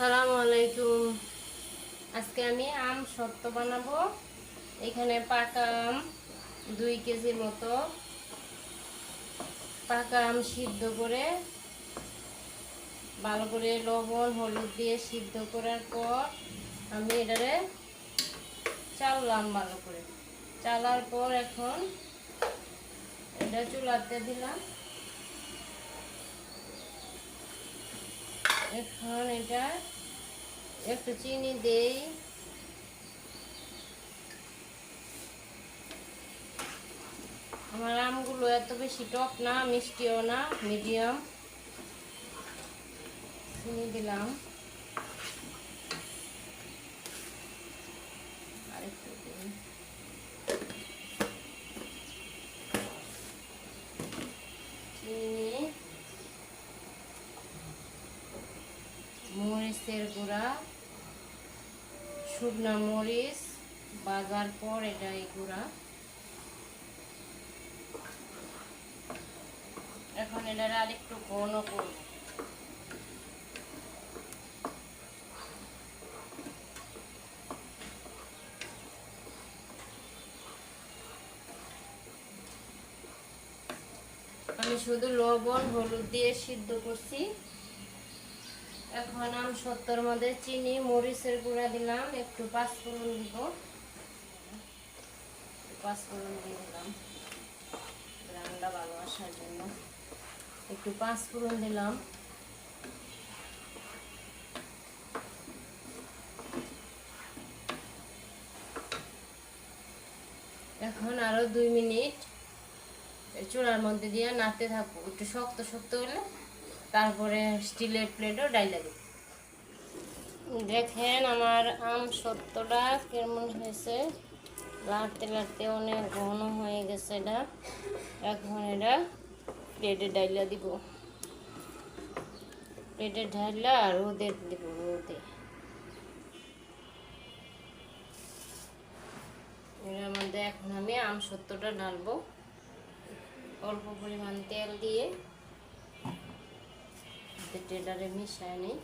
আসসালামু আলাইকুম। আজকে আমি আম সত্য বানাবো। এখানে পাকা আম দুই কেজির মতো। পাকা আম সিদ্ধ করে ভালো করে লবণ, হলুদ দিয়ে সিদ্ধ করার পর আমি এটারে চাললাম ভালো করে। চালার পর এখন এটা চুলাতে দিলাম। এখন এটা একটু চিনি দেই আমার আমগুলো এত বেশি টক না, মিষ্টিও না মিডিয়াম চিনি দিলাম আরেকটু দিই চিনি মরিচের গুঁড়া শুকনা মরিচ, বাজার পর এটা এই গুঁড়া। এখন এটা আর একটু ঘন করব। আমি শুধু লবণ, হলুদ দিয়ে সিদ্ধ করছি। এখন আম সত্তর মধ্যে চিনি, মরিচের গুঁড়া দিলাম, একটু পাঁচফোড়ন দিব। পাঁচফোড়ন দিয়ে দিলাম। রান্না ভালো আসার জন্য। একটু পাঁচফোড়ন দিলাম। এখন আরও দুই মিনিট। চুলার মধ্যে দিয়ে নাড়তে থাকব। একটু শক্ত শক্ত হলে তারপরে স্টিলের প্লেটও ডাইলা দিব। দেখেন আমার আম সত্যটা কেমন হয়েছে। লাড়তে লাড়তে অনেক ঘন হয়ে গেছে এটা। এখন এটা প্লেটে ডাইলা দিব। প্লেটে ঢাইলা রোদে দিব, রোদে। এর মধ্যে এখন আমি আম সত্যটা ঢালবো। অল্প পরিমাণ তেল টেলারে মিশায় নেই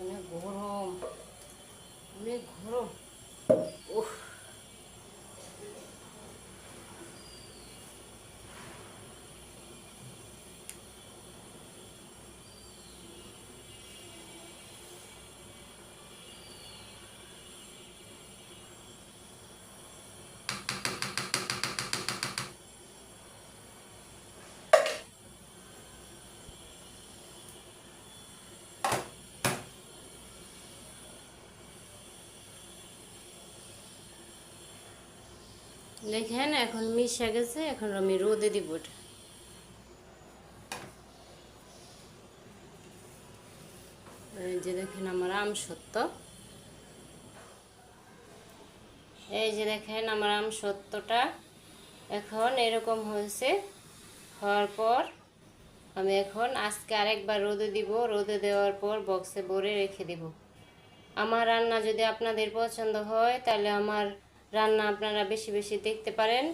অনেক গরম অনেক গরম উফ দেখেন, এখন মিশে গেছে, এখন আমি রোদে দিব এই যে দেখেন আমার আম সত্য। এই যে দেখেন আমার আম সত্যটা এখন এরকম হয়েছে, হওয়ার পর আমি এখন আজকে আরেকবার রোদে দিব, রোদে দেওয়ার পর বক্সে ভরে রেখে দিব। আমার রান্না যদি আপনাদের পছন্দ হয়, তাহলে আমার রান্না আপনারা বেশি বেশি দেখতে পারেন।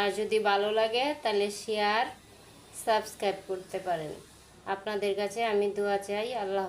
আর যদি ভালো লাগে, তাহলে শেয়ার সাবস্ক্রাইব করতে পারেন। আপনাদের কাছে আমি দোয়া চাই, আল্লাহ